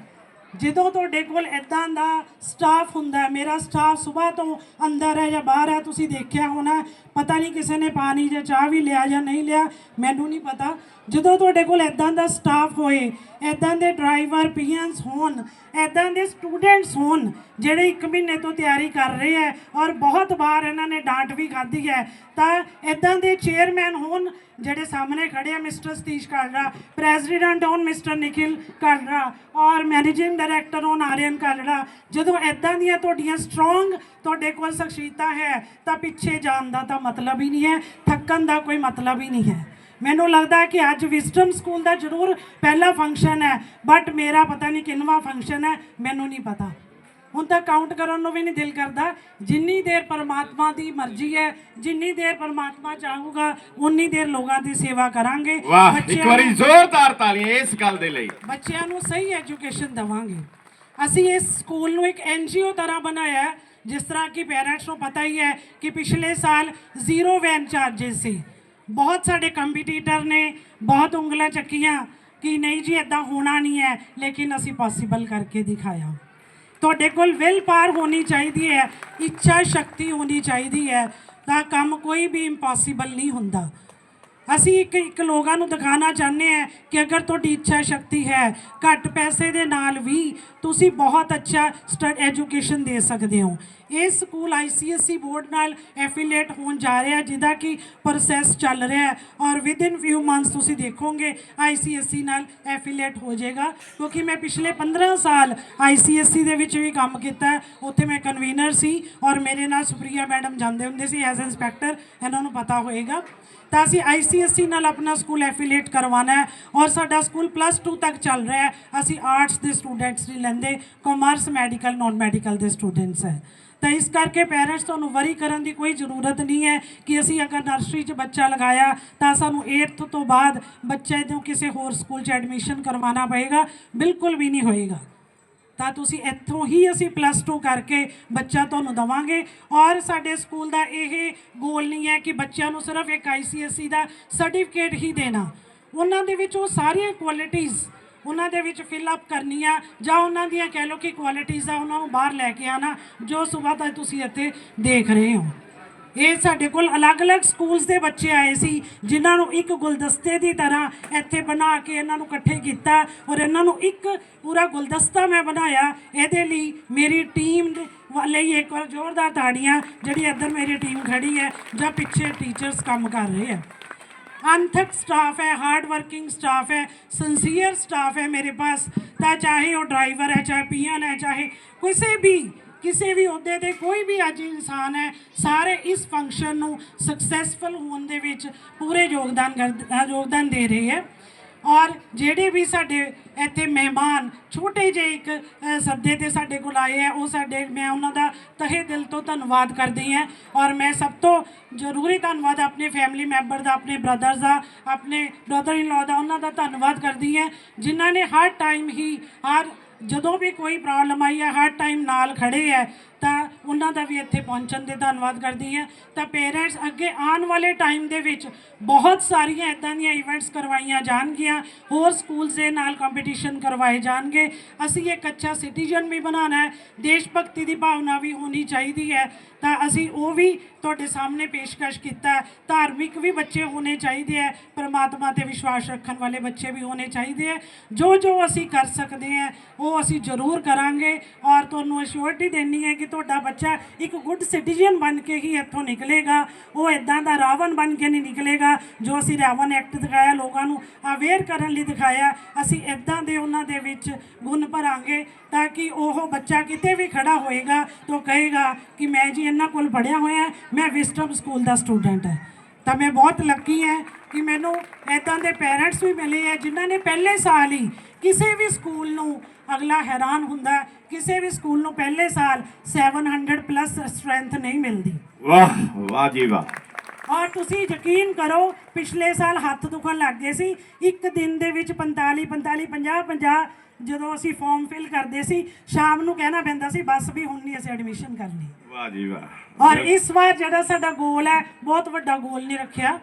ਜਦੋਂ ਤੁਹਾਡੇ ਕੋਲ ਇਦਾਂ ਦਾ ਸਟਾਫ ਹੁੰਦਾ ਮੇਰਾ ਸਟਾਫ ਸਵੇਰ ਤੋਂ ਅੰਦਰ ਹੈ ਜਾਂ ਬਾਹਰ ਹੈ, ਤੁਸੀਂ ਦੇਖਿਆ ਹੋਣਾ, ਪਤਾ ਨਹੀਂ ਕਿਸੇ ਨੇ ਪਾਣੀ ਜਾਂ ਚਾਹ ਵੀ ਲਿਆ ਜਾਂ ਨਹੀਂ ਲਿਆ, ਮੈਨੂੰ ਨਹੀਂ ਪਤਾ। ਜਦੋਂ ਤੁਹਾਡੇ ਕੋਲ ਇਦਾਂ ਦਾ ਸਟਾਫ ਹੋਏ ਇਦਾਂ ਦੇ ਡਰਾਈਵਰ ਪੀਐਨਸ ਹੋਣ ਇਦਾਂ ਦੇ ਸਟੂਡੈਂਟਸ ਹੋਣ, ਜਿਹੜੇ 1 ਮਹੀਨੇ ਤੋਂ ਤਿਆਰੀ ਕਰ ਰਹੇ ਹੈ ਔਰ ਬਹੁਤ ਵਾਰ ਇਹਨਾਂ ਨੇ ਡਾਂਟ ਵੀ ਖਾਧੀ ਹੈ ਤਾਂ ਇਦਾਂ ਦੇ ਚੇਅਰਮੈਨ ਹੋਣ, ਜਿਹੜੇ ਸਾਹਮਣੇ ਖੜੇ ਆ ਮਿਸਟਰ ਸਤੀਸ਼ ਕਾਲੜਾ, ਪ੍ਰੈਜ਼ੀਡੈਂਟ ਹੋਣ ਮਿਸਟਰ ਨਿਖਿਲ ਕਾਲਰਾ ਔਰ ਮੈਨੇਜਿੰਗ ਡਾਇਰੈਕਟਰ ਹੋਣ ਆਰੀਅਨ ਕਾਲੜਾ, ਜਦੋਂ ਇਦਾਂ ਦੀਆਂ ਤੁਹਾਡੀਆਂ ਸਟਰੋਂਗ ਤੁਹਾਡੇ ਕੋਲ ਸ਼ਖਸੀਅਤਾਂ ਹੈ, ਤਾਂ ਪਿੱਛੇ ਜਾਣ ਦਾ ਤਾਂ ਮਤਲਬ ਹੀ ਨਹੀਂ ਹੈ ਥੱਕਣ ਦਾ ਕੋਈ ਮਤਲਬ ਹੀ ਨਹੀਂ ਹੈ। ਮੈਨੂੰ ਲੱਗਦਾ ਕਿ ਅੱਜ ਵਿਜ਼ਡਮ ਸਕੂਲ ਦਾ ਜ਼ਰੂਰ ਪਹਿਲਾ ਫੰਕਸ਼ਨ ਹੈ ਬਟ ਮੇਰਾ ਪਤਾ ਨਹੀਂ ਕਿੰਨਵਾ ਫੰਕਸ਼ਨ ਹੈ ਮੈਨੂੰ ਨਹੀਂ ਪਤਾ। ਹੁਣ ਤਾਂ ਕਾਊਂਟ ਕਰਨ ਨੂੰ ਵੀ ਨਹੀਂ ਦਿਲ ਕਰਦਾ। ਜਿੰਨੀ ਦੇਰ ਪਰਮਾਤਮਾ ਦੀ ਮਰਜ਼ੀ ਹੈ ਜਿੰਨੀ ਦੇਰ ਪਰਮਾਤਮਾ ਚਾਹੂਗਾ ਉਨੀ ਦੇਰ ਲੋਕਾਂ ਦੀ ਸੇਵਾ ਕਰਾਂਗੇ। ਵਾਹ ਇੱਕ ਵਾਰੀ ਜ਼ੋਰਦਾਰ ਤਾਲੀਆਂ ਇਸ ਗੱਲ ਦੇ ਲਈ। ਬੱਚਿਆਂ ਨੂੰ ਸਹੀ ਐਜੂਕੇਸ਼ਨ ਦੇਵਾਂਗੇ। ਅਸੀਂ ਇਸ ਸਕੂਲ ਨੂੰ ਇੱਕ ਐਨਜੀਓ ਤਰ੍ਹਾਂ ਬਣਾਇਆ ਜਿਸ ਤਰ੍ਹਾਂ ਕਿ ਪੇਰੈਂਟਸ ਨੂੰ ਪਤਾ ਹੀ ਹੈ ਕਿ ਪਿਛਲੇ ਸਾਲ ਜ਼ੀਰੋ ਵੈਨ ਚਾਰजेस ਸੀ। ਬਹੁਤ ਸਾਡੇ ਕੰਪੀਟੀਟਰ ਨੇ, ਬਹੁਤ ਉਂਗਲਾਂ ਚੱਕੀਆਂ ਕਿ ਨਹੀਂ ਜੀ ਇਦਾਂ ਹੋਣਾ ਨਹੀਂ ਹੈ, ਲੇਕਿਨ ਅਸੀਂ ਪੋਸੀਬਲ ਕਰਕੇ ਦਿਖਾਇਆ। ਤੁਹਾਡੇ ਕੋਲ ਵਿਲ ਪਾਰ ਹੋਣੀ ਚਾਹੀਦੀ ਹੈ, ਇੱਛਾ ਸ਼ਕਤੀ ਹੋਣੀ ਚਾਹੀਦੀ ਹੈ, ਤਾਂ ਕੰਮ ਕੋਈ ਵੀ ਇੰਪੋਸੀਬਲ ਨਹੀਂ ਹੁੰਦਾ। ਅਸੀਂ ਇੱਕ ਇੱਕ ਲੋਕਾਂ ਨੂੰ ਦਿਖਾਉਣਾ ਚਾਹੁੰਦੇ ਹਾਂ ਕਿ ਅਗਰ ਤੁਹਾਡੀ ਇੱਛਾ ਸ਼ਕਤੀ ਹੈ, ਘੱਟ ਪੈਸੇ ਦੇ ਨਾਲ ਵੀ ਤੁਸੀਂ ਬਹੁਤ ਅੱਛਾ ਸਟੱਡ ਐਜੂਕੇਸ਼ਨ ਦੇ ਸਕਦੇ ਹੋ। ਇਹ ਸਕੂਲ ਆਈਸੀਐਸਸੀ ਬੋਰਡ ਨਾਲ ਐਫੀਲੀਏਟ ਹੋਣ ਜਾ ਰਿਹਾ, ਜਿਹਦਾ ਕਿ ਪ੍ਰੋਸੈਸ ਚੱਲ ਰਿਹਾ ਹੈ ਔਰ ਵਿਦ ਇਨ ਫਿਊ ਮੰਥਸ ਤੁਸੀਂ ਦੇਖੋਗੇ ਆਈਸੀਐਸਸੀ ਨਾਲ ਐਫੀਲੀਏਟ ਹੋ ਜਾਏਗਾ। ਕਿਉਂਕਿ ਮੈਂ ਪਿਛਲੇ 15 ਸਾਲ ਆਈਸੀਐਸਸੀ ਦੇ ਵਿੱਚ ਵੀ ਕੰਮ ਕੀਤਾ ਉੱਥੇ ਮੈਂ ਕਨਵੀਨਰ ਸੀ ਔਰ ਮੇਰੇ ਨਾਲ ਸੁਪਰੀਆ ਮੈਡਮ ਜਾਂਦੇ ਹੁੰਦੇ ਸੀ ਐਜ਼ ਇੰਸਪੈਕਟਰ, ਇਹਨਾਂ ਨੂੰ ਪਤਾ ਹੋਏਗਾ। ਤਾਂ ਅਸੀਂ ਆਈਸੀਐਸਸੀ ਨਾਲ ਆਪਣਾ ਸਕੂਲ ਐਫੀਲੀਏਟ ਕਰਵਾਉਣਾ ਹੈ ਔਰ ਸਾਡਾ ਸਕੂਲ ਪਲੱਸ 2 ਤੱਕ ਚੱਲ ਰਿਹਾ ਹੈ। ਅਸੀਂ ਆਰਟਸ ਦੇ ਸਟੂਡੈਂਟਸ ਨਹੀਂ ਲੈਂਦੇ ਕਾਮਰਸ ਮੈਡੀਕਲ ਨਾਨ ਮੈਡੀਕਲ ਦੇ ਸਟੂਡੈਂਟਸ ਹੈ। ਤਾਂ ਇਸ ਕਰਕੇ ਪੇਰੈਂਟਸ ਤੁਹਾਨੂੰ ਵਰੀ ਕਰਨ ਦੀ ਕੋਈ ਜ਼ਰੂਰਤ ਨਹੀਂ ਹੈ ਕਿ ਅਸੀਂ ਅਗਰ ਨਰਸਰੀ 'ਚ ਬੱਚਾ ਲਗਾਇਆ ਤਾਂ ਸਾਨੂੰ 8th ਤੋਂ ਬਾਅਦ ਬੱਚੇ ਨੂੰ ਕਿਸੇ ਹੋਰ ਸਕੂਲ 'ਚ ਐਡਮਿਸ਼ਨ ਕਰਵਾਉਣਾ ਪਏਗਾ। ਬਿਲਕੁਲ ਵੀ ਨਹੀਂ ਹੋਏਗਾ। ਤਾਂ ਤੁਸੀਂ ਇੱਥੋਂ ਹੀ ਅਸੀਂ ਪਲੱਸ 2 ਕਰਕੇ ਬੱਚਾ ਤੁਹਾਨੂੰ ਦਵਾਂਗੇ। ਔਰ ਸਾਡੇ ਸਕੂਲ ਦਾ ਇਹ ਗੋਲ ਨਹੀਂ ਹੈ ਕਿ ਬੱਚਿਆਂ ਨੂੰ ਸਿਰਫ ਇੱਕ ਆਈਸੀਐਸਸੀ ਦਾ ਸਰਟੀਫਿਕੇਟ ਹੀ ਦੇਣਾ। ਉਹਨਾਂ ਦੇ ਵਿੱਚ ਉਹ ਸਾਰੀਆਂ ਕੁਆਲਿਟੀਆਂ ਉਹਨਾਂ ਦੇ ਵਿੱਚ ਫਿਲ ਅਪ ਕਰਨੀਆਂ, ਜਾਂ ਉਹਨਾਂ ਦੀਆਂ ਕਹਿ ਲਓ ਕਿ ਕੁਆਲਿਟੀਆਂ ਆ, ਉਹਨਾਂ ਨੂੰ ਬਾਹਰ ਲੈ ਕੇ ਆਣਾ ਜੋ ਸਵੇਰ ਦਾ ਤੁਸੀਂ ਇੱਥੇ ਦੇਖ ਰਹੇ ਹੋ। ਇਹ ਸਾਡੇ ਕੋਲ ਅਲੱਗ-ਅਲੱਗ ਸਕੂਲਸ ਦੇ ਬੱਚੇ ਆਏ ਸੀ ਜਿਨ੍ਹਾਂ ਨੂੰ ਇੱਕ ਗੁਲਦਸਤੇ ਦੀ ਤਰ੍ਹਾਂ ਇੱਥੇ ਬਣਾ ਕੇ ਇਹਨਾਂ ਨੂੰ ਇਕੱਠੇ ਕੀਤਾ ਔਰ ਇਹਨਾਂ ਨੂੰ ਇੱਕ ਪੂਰਾ ਗੁਲਦਸਤਾ ਮੈਂ ਬਣਾਇਆ ਇਹਦੇ ਲਈ ਮੇਰੀ ਟੀਮ ਵਾਲੇ ਹੀ ਇੱਕ ਵਾਰ ਜ਼ੋਰਦਾਰ ਤਾੜੀਆਂ ਜਿਹੜੀ ਇੱਧਰ ਮੇਰੀ ਟੀਮ ਖੜੀ ਹੈ ਜਾਂ ਪਿੱਛੇ ਟੀਚਰਸ ਕੰਮ ਕਰ ਰਹੇ ਹੈ अनथक स्टाफ है हार्ड वर्किंग स्टाफ है सिंसियर स्टाफ है मेरे पास ਤਾਂ ਚਾਹੇ ਉਹ ਡਰਾਈਵਰ ਹੈ ਚਾਹੇ ਪੀਐਨ ਹੈ ਚਾਹੇ ਕਿਸੇ ਵੀ ਕਿਸੇ ਵੀ ਅਹੁਦੇ ਤੇ ਕੋਈ ਵੀ ਅੱਜ ਇਨਸਾਨ ਹੈ, ਸਾਰੇ ਇਸ ਫੰਕਸ਼ਨ ਨੂੰ ਸਕਸੈਸਫੁਲ ਹੋਣ ਦੇ ਵਿੱਚ ਪੂਰੇ ਯੋਗਦਾਨ ਕਰ ਯੋਗਦਾਨ ਦੇ ਰਹੇ ਹੈ। ਔਰ ਜਿਹੜੇ ਵੀ ਸਾਡੇ ਇੱਥੇ ਮਹਿਮਾਨ, ਛੋਟੇ ਜਿਹੇ ਇੱਕ ਸੱਦੇ ਤੇ ਸਾਡੇ ਕੋਲ ਆਏ ਆ ਉਹ ਸਾਡੇ, ਮੈਂ ਉਹਨਾਂ ਦਾ ਤਹਿ ਦਿਲ ਤੋਂ ਧੰਨਵਾਦ ਕਰਦੀ ਹਾਂ। ਔਰ ਮੈਂ ਸਭ ਤੋਂ ਜ਼ਰੂਰੀ ਧੰਨਵਾਦ ਆਪਣੇ ਫੈਮਿਲੀ ਮੈਂਬਰ ਦਾ, ਆਪਣੇ ਬ੍ਰਦਰਸ ਦਾ, ਆਪਣੇ ਬ੍ਰਦਰ ਇਨ ਲਾ ਦਾ, ਉਹਨਾਂ ਦਾ ਧੰਨਵਾਦ ਕਰਦੀ ਹਾਂ, ਜਿਨ੍ਹਾਂ ਨੇ ਹਰ ਟਾਈਮ ਹੀ ਹਰ ਜਦੋਂ ਵੀ ਕੋਈ ਪ੍ਰੋਬਲਮ ਆਈ ਹੈ, ਹਰ ਟਾਈਮ ਨਾਲ ਖੜੇ ਹੈ, ਤਾਂ ਉਹਨਾਂ ਦਾ ਵੀ ਇੱਥੇ ਪਹੁੰਚਣ ਦੇ ਧੰਨਵਾਦ ਕਰਦੀ ਹਾਂ। ਤਾਂ ਪੇਰੈਂਟਸ ਅੱਗੇ ਆਉਣ ਵਾਲੇ ਟਾਈਮ ਦੇ ਵਿੱਚ ਬਹੁਤ ਸਾਰੀਆਂ ਇਦਾਂ ਦੀਆਂ ਇਵੈਂਟਸ ਕਰਵਾਈਆਂ ਜਾਣਗੀਆਂ। ਹੋਰ ਸਕੂਲਸ ਦੇ ਨਾਲ ਕੰਪੀਟੀਸ਼ਨ ਕਰਵਾਏ ਜਾਣਗੇ। ਅਸੀਂ ਇੱਕ ਅੱਛਾ ਸਿਟੀਜ਼ਨ ਵੀ ਬਣਾਉਣਾ ਹੈ। ਦੇਸ਼ ਭਗਤੀ ਦੀ ਭਾਵਨਾ ਵੀ ਹੋਣੀ ਚਾਹੀਦੀ ਹੈ। ਤਾਂ ਅਸੀਂ ਉਹ ਵੀ ਤੁਹਾਡੇ ਸਾਹਮਣੇ ਪੇਸ਼ਕਸ਼ ਕੀਤਾ ਧਾਰਮਿਕ ਵੀ ਬੱਚੇ ਹੋਣੇ ਚਾਹੀਦੇ ਹੈ। ਪ੍ਰਮਾਤਮਾ ਤੇ ਵਿਸ਼ਵਾਸ ਰੱਖਣ ਵਾਲੇ ਬੱਚੇ ਵੀ ਹੋਣੇ ਚਾਹੀਦੇ ਹੈ। ਜੋ ਜੋ ਅਸੀਂ ਕਰ ਸਕਦੇ ਹਾਂ, ਉਹ ਅਸੀਂ ਜ਼ਰੂਰ ਕਰਾਂਗੇ। ਔਰ ਤੁਹਾਨੂੰ ਅਸ਼ੋਰਟੀ ਦੇਣੀ ਹੈ ਕਿ ਤੁਹਾਡਾ ਬੱਚਾ ਇੱਕ ਗੁੱਡ ਸਿਟੀਜ਼ਨ ਬਣ ਕੇ ਹੀ ਇੱਥੋਂ ਨਿਕਲੇਗਾ। ਉਹ ਇਦਾਂ ਦਾ ਰਾਵਣ ਬਣ ਕੇ ਨਹੀਂ ਨਿਕਲੇਗਾ, ਜੋ ਅਸੀਂ ਰਾਵਣ ਐਕਟ ਦਿਖਾਇਆ, ਲੋਕਾਂ ਨੂੰ ਅਵੇਅਰ ਕਰਨ ਲਈ ਦਿਖਾਇਆ। ਅਸੀਂ ਇਦਾਂ ਦੇ ਉਹਨਾਂ ਦੇ ਵਿੱਚ ਗੁਣ ਭਰਾਂਗੇ ਤਾਂ ਕਿ ਉਹ ਬੱਚਾ ਕਿਤੇ ਵੀ ਖੜਾ ਹੋਏਗਾ ਤਾਂ ਉਹ ਕਹੇਗਾ ਕਿ ਮੈਂ ਜੀ ਇਹਨਾਂ ਕੋਲ ਪੜ੍ਹਿਆ ਹੋਇਆ ਮੈਂ ਵਿਸਟਮ ਸਕੂਲ ਦਾ ਸਟੂਡੈਂਟ ਹੈ। ਤਾਂ ਮੈਂ ਬਹੁਤ ਲੱਕੀ ਹੈ ਕਿ ਮੈਨੂੰ ਇਦਾਂ ਦੇ ਪੇਰੈਂਟਸ ਵੀ ਮਿਲੇ ਹੈ ਜਿਨ੍ਹਾਂ ਨੇ ਪਹਿਲੇ ਸਾਲ ਹੀ ਕਿਸੇ ਵੀ ਸਕੂਲ ਨੂੰ ਅਗਲਾ ਹੈਰਾਨ ਹੁੰਦਾ ਕਿਸੇ ਵੀ ਸਕੂਲ ਨੂੰ ਪਹਿਲੇ ਸਾਲ 700 ਪਲੱਸ ਸਟਰੈਂਥ ਨਹੀਂ ਮਿਲਦੀ। ਵਾਹ ਵਾਹ ਜੀ ਵਾਹ। ਔਰ ਤੁਸੀਂ ਯਕੀਨ ਕਰੋ ਪਿਛਲੇ ਸਾਲ ਹੱਥ ਦੁਖਣ ਲੱਗ ਗਏ ਸੀ ਇੱਕ ਦਿਨ ਦੇ ਵਿੱਚ 45 45 50 50 ਜਦੋਂ ਅਸੀਂ ਫਾਰਮ ਫਿਲ ਕਰਦੇ ਸੀ ਸ਼ਾਮ ਨੂੰ ਕਹਿਣਾ ਪੈਂਦਾ ਸੀ ਬਸ ਵੀ ਹੁਣ ਨਹੀਂ ਅਸੀਂ ਐਡਮਿਸ਼ਨ ਕਰਨੀ। ਵਾਹ ਜੀ ਵਾਹ। ਔਰ ਇਸ ਵਾਰ ਜਿਹੜਾ ਸਾਡਾ ਗੋਲ ਹੈ ਬਹੁਤ ਵੱਡਾ ਗੋਲ ਨਹੀਂ ਰੱਖਿਆ।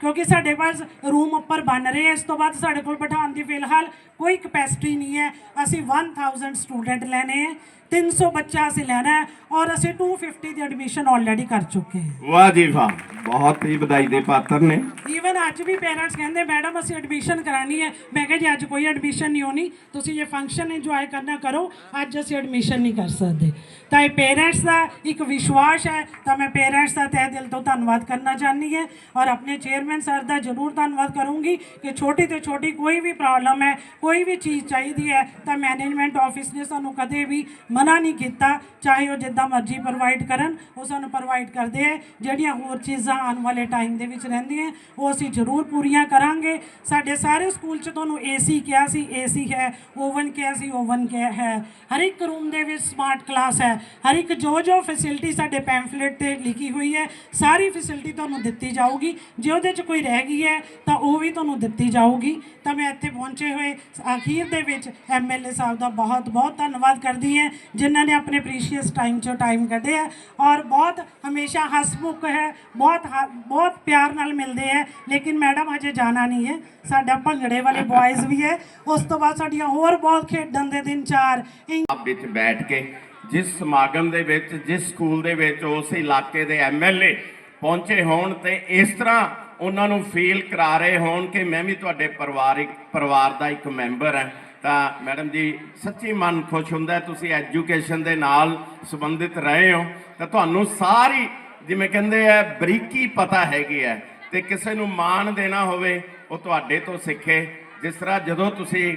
ਕਿਉਂਕਿ ਸਾਡੇ ਪਾਸ ਰੂਮ ਉੱਪਰ ਬਣ ਰਹੇ ਇਸ ਤੋਂ ਬਾਅਦ ਸਾਡੇ ਕੋਲ ਬਿਠਾਉਣ ਦੀ ਫਿਲਹਾਲ ਕੋਈ ਕਪੈਸਿਟੀ ਨਹੀਂ ਹੈ। ਅਸੀਂ 1000 ਸਟੂਡੈਂਟ ਲੈਣੇ ਹੈ 300 ਬੱਚਾ ਅਸੀਂ ਲੈਣਾ ਹੈ ਔਰ ਅਸੀਂ 250 ਦੀ ਐਡਮਿਸ਼ਨ ਆਲਰੇਡੀ ਕਰ ਚੁੱਕੇ ਹਾਂ। ਵਾਹ ਜੀ ਵਾਹ ਬਹੁਤ ਹੀ ਵਧਾਈ ਦੇ ਪਾਤਰ ਨੇ। ਈਵਨ ਅੱਜ ਵੀ ਪੇਰੈਂਟਸ ਕਹਿੰਦੇ ਮੈਡਮ ਅਸੀਂ ਐਡਮਿਸ਼ਨ ਕਰਾਣੀ ਹੈ। ਮੈਂ ਕਿਹਾ ਜੀ ਅੱਜ ਕੋਈ ਐਡਮਿਸ਼ਨ ਨਹੀਂ ਹੋਣੀ ਤੁਸੀਂ ਇਹ ਫੰਕਸ਼ਨ ਇੰਜੋਏ ਕਰਨਾ ਕਰੋ ਅੱਜ ਅਸੀਂ ਐਡਮਿਸ਼ਨ ਨਹੀਂ ਕਰ ਸਕਦੇ। ਤਾਂ ਇਹ ਪੇਰੈਂਟਸ ਦਾ ਇੱਕ ਵਿਸ਼ਵਾਸ ਹੈ। ਤਾਂ ਮੈਂ ਪੇਰੈਂਟਸ ਦਾ ਤਹਿ ਦਿਲ ਤੋਂ ਧੰਨਵਾਦ ਕਰਨਾ ਚਾਹੁੰਦੀ ਹਾਂ ਔਰ ਆਪਣੇ ਚੇਅਰਮੈਨ ਸਰ ਦਾ ਜ਼ਰੂਰ ਧੰਨਵਾਦ ਕਰੂੰਗੀ ਕਿ ਛੋਟੀ ਤੋਂ ਛੋਟੀ ਕੋਈ ਵੀ ਪ੍ਰੋਬਲਮ ਹੈ ਕੋਈ ਵੀ ਚੀਜ਼ ਚਾਹੀਦੀ ਹੈ ਤਾਂ ਮੈਨੇਜਮੈਂਟ ਆਫਿਸ ਨੇ ਸਾਨੂੰ ਕਦੇ ਵੀ ਮਨਾ ਨਹੀਂ ਕੀਤਾ, ਚਾਹੇ ਉਹ ਜਿੱਦਾਂ ਮਰਜ਼ੀ ਪ੍ਰੋਵਾਈਡ ਕਰਨ, ਉਹ ਸਾਨੂੰ ਪ੍ਰੋਵਾਈਡ ਕਰਦੇ ਹੈ ਜਿਹੜੀਆਂ ਹੋਰ ਚੀਜ਼ਾਂ ਆਉਣ ਵਾਲੇ ਟਾਈਮ ਦੇ ਵਿੱਚ ਰਹਿੰਦੀਆਂ, ਉਹ ਅਸੀਂ ਜ਼ਰੂਰ ਪੂਰੀਆਂ ਕਰਾਂਗੇ। ਸਾਡੇ ਸਾਰੇ ਸਕੂਲ 'ਚ ਤੁਹਾਨੂੰ ਏਸੀ ਕਿਹਾ ਸੀ ਏਸੀ ਹੈ ਓਵਨ ਕਿਹਾ ਸੀ ਓਵਨ ਕਿਹਾ ਹੈ। ਹਰ ਇੱਕ ਰੂਮ ਦੇ ਵਿੱਚ ਸਮਾਰਟ ਕਲਾਸ ਹੈ। ਹਰ ਇੱਕ ਜੋ ਜੋ ਫੈਸਿਲਿਟੀ ਸਾਡੇ ਪੈਂਫਲੇਟ ਤੇ ਲਿਖੀ ਹੋਈ ਹੈ, ਸਾਰੀ ਫੈਸਿਲਿਟੀ ਤੁਹਾਨੂੰ ਦਿੱਤੀ ਜਾਊਗੀ। ਜੇ ਉਹਦੇ 'ਚ ਕੋਈ ਰਹਿ ਗਈ ਹੈ, ਤਾਂ ਉਹ ਵੀ ਤੁਹਾਨੂੰ ਦਿੱਤੀ ਜਾਊਗੀ। ਤਾਂ ਮੈਂ ਇੱਥੇ ਪਹੁੰਚੇ ਹੋਏ ਅਖੀਰ ਦੇ ਵਿੱਚ ਐਮਐਲਏ ਸਾਹਿਬ ਦਾ ਬਹੁਤ ਬਹੁਤ ਧੰਨਵਾਦ ਕਰਦੀ ਹਾਂ। ਜਿਨ੍ਹਾਂ ਨੇ ਆਪਣੇ ਪ੍ਰੀਸ਼ੀਅਸ ਟਾਈਮ 'ਚੋਂ ਟਾਈਮ ਕੱਢਿਆ ਔਰ ਬਹੁਤ ਹਮੇਸ਼ਾ ਹਸਮੁਖ ਹੈ ਬਹੁਤ ਹ- ਬਹੁਤ ਪਿਆਰ ਨਾਲ ਮਿਲਦੇ ਹੈ ਲੇਕਿਨ ਮੈਡਮ ਅਜੇ ਜਾਣਾ ਨਹੀਂ ਹੈ ਸਾਡਾ ਭੰਗੜੇ ਵਾਲੇ ਬॉयਜ਼ ਵੀ ਹੈ ਉਸ ਤੋਂ ਬਾਅਦ ਸਾਡੀਆਂ ਹੋਰ ਬਹੁਤ ਖੇਡਣ ਦੇ ਦਿਨ ਚਾਰ ਆਪ ਵਿੱਚ ਬੈਠ ਕੇ ਜਿਸ ਸਮਾਗਮ ਦੇ ਵਿੱਚ ਜਿਸ ਸਕੂਲ ਦੇ ਵਿੱਚ ਉਸ ਇਲਾਕੇ ਦੇ ਐਮਐਲਏ ਪਹੁੰਚੇ ਹੋਣ ਤੇ ਇਸ ਤਰ੍ਹਾਂ ਉਹਨਾਂ ਨੂੰ ਫੀਲ ਕਰਾ ਰਹੇ ਹੋਣ ਕਿ ਮੈਂ ਵੀ ਤੁਹਾਡੇ ਪਰਿਵਾਰਿਕ ਪਰਿਵਾਰ ਦਾ ਇੱਕ ਮੈਂਬਰ ਹਾਂ ਤਾਂ ਮੈਡਮ ਜੀ ਸੱਚੀ ਮਨ ਖੁਸ਼ ਹੁੰਦਾ ਤੁਸੀਂ ਐਜੂਕੇਸ਼ਨ ਦੇ ਨਾਲ ਸੰਬੰਧਿਤ ਰਹੇ ਹੋ। ਤਾਂ ਤੁਹਾਨੂੰ ਸਾਰੀ ਜਿਵੇਂ ਕਹਿੰਦੇ ਆ, ਬਰੀਕੀ ਪਤਾ ਹੈਗੀ ਹੈ ਤੇ ਕਿਸੇ ਨੂੰ ਮਾਣ ਦੇਣਾ ਹੋਵੇ, ਉਹ ਤੁਹਾਡੇ ਤੋਂ ਸਿੱਖੇ। ਜਿਸ ਤਰ੍ਹਾਂ ਜਦੋਂ ਤੁਸੀਂ